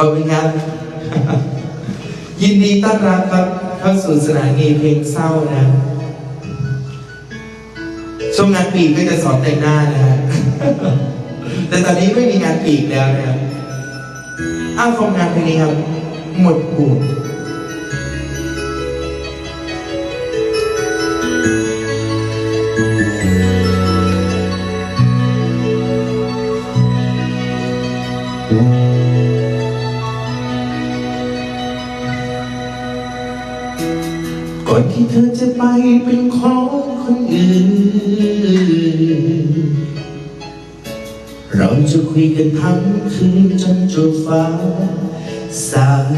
ขอบคุณครับ ยินดีต้อนรับครับเข้าสู่สถานีเพลงเศร้านะช่วงงานปีกก็จะสอนแต่งหน้านะฮะแต่ตอนนี้ไม่มีงานปีกแล้วนะครับอ้าวฟังงานเพลงนี้ครับ หมดปูด ก่อนที่เธอจะไปเป็นของคนอื่น เราจะคุยกันทั้งคืนจนจบฟ้าสาง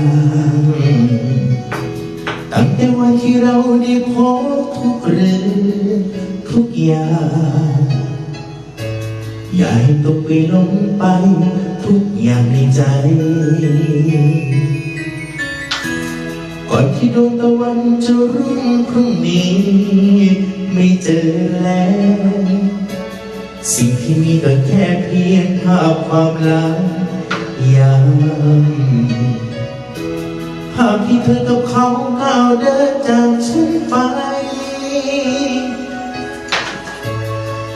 ตั้งแต่วันที่เราได้พบทุกเรื่องทุกอย่างอย่าให้ตกไปลงไปทุกอย่างในใจ อนที่ดวงตะวันจะรุ่งพรุ่งนี้ ไม่เจอแล้ว สิ่งที่มีก็แค่เพียงภาพความลังยังภาพที่เธอกับเขาก้าวเดินจากฉันไป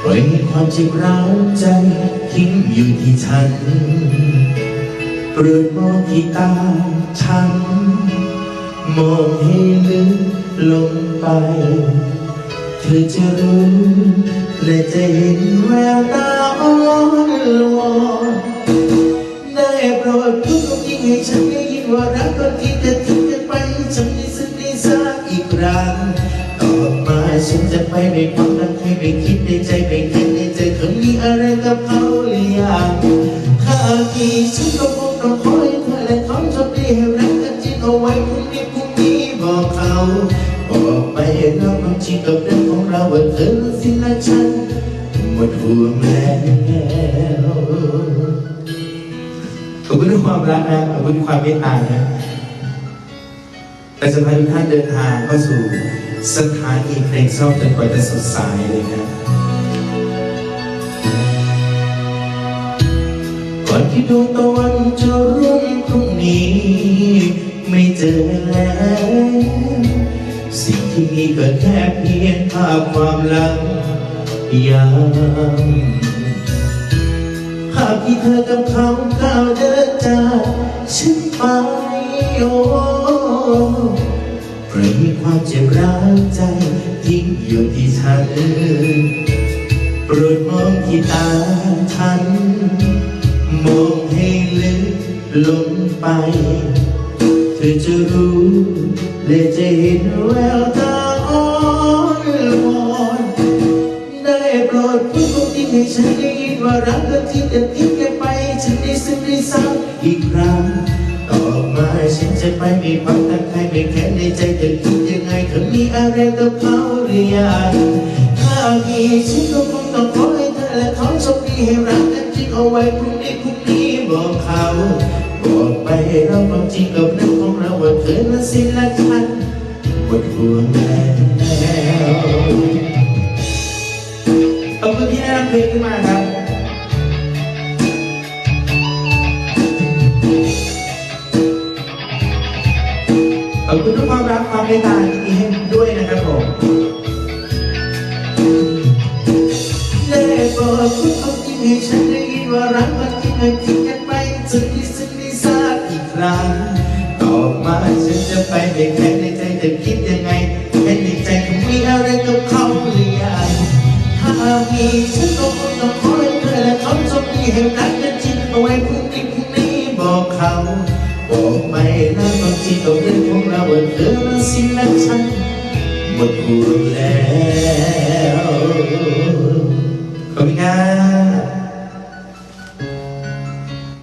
ปล่อยให้ความเจ็บร้าวใจทิ้งอยู่ที่ฉันโปรดมองที่ตาฉัน มองให้ลึกลงไป เธอจะรู้และจะเห็นแววตาอ่อนวอนได้โปรดพูดยิ่งให้ฉันได้ยินว่ารักก็ที่จะทิ้งกันไปฉันได้ซึ้งได้สักอีกครั้งต่อมาฉันจะไปในความรักให้ไปคิดในใจไปคิดในใจเธอมีอะไรกับเขาหรือยังถ้ามีฉันก็คงต้องคอ ไปแล้วความจริงกับเรื่องของเราว่าเธอสินและฉันหมดห่วงแล้วขอบคุณทุกความรักนะขอบคุณความเมตตานะแต่จะพาทุกท่านเดินทางเข้าสู่สถานีเพลงเศร้าจนกว่าจะสดใสเลยนะก่อนที่ดวงตะวันจะรุ่งพรุ่งนี้ ไม่เจอแล้ว สิ่งที่มีก็แค่เพียงภาพความหลังยังภาพที่เธอกับเขาก้าวเดินจากฉันไปโอ้ปล่อยให้ความเจ็บร้าวใจทิ้งอยู่ที่ฉันโปรดมองที่ตาฉัน มองให้ลึกลงไป เธอจะรู้ และจะเห็นแววตาอ่อนวอนได้โปรดพูดความจริงให้ฉันได้ยินว่ารักกันที่จะทิ้งกันไป ฉันได้ซึ้งได้ซ้ำอีกครั้งต่อมาฉันจะไปมีความตั้งใจไม่แค่ในใจเธอคิดยังไงเธอมีอะไรกับเขาหรือยังถ้ามีฉันก็คงต้องขอให้เธอและเขาโชคดีให้รักกันจริงเอาไว้พรุ่งนี้พรุ่งนี้บอกเขาบอกไปเราความจริงกับเรื่องของเราว่าเธอนั้นสิ้นและฉันหมดห่วงแล้วขอบคุณที่ได้รับเพลงขึ้นมาครับขอบคุณทุกความรักความเมตตาที่มีให้ด้วยนะครับผมได้โปรดพูดความจริงให้ฉันได้ยินว่ารักมันจริงให้ทิ้งกันไปจนที่สิ้นที่ซาดอีกครั้ง มาฉันจะไปไม่แค่ในใจจะคิดยังไงแค่ในใจคงมีอะไรกับเขาหรือยังถ้ามีฉันก็คงต้องขอให้เธอและเขาโชคดีให้รักกันจริงเอาไว้พรุ่งนี้พรุ่งนี้บอกเขาบอกไปแล้วบางทีก็เรื่องของเราเธอนั้นสิ้นและฉันหมดห่วงแล้วขอบคุณครับ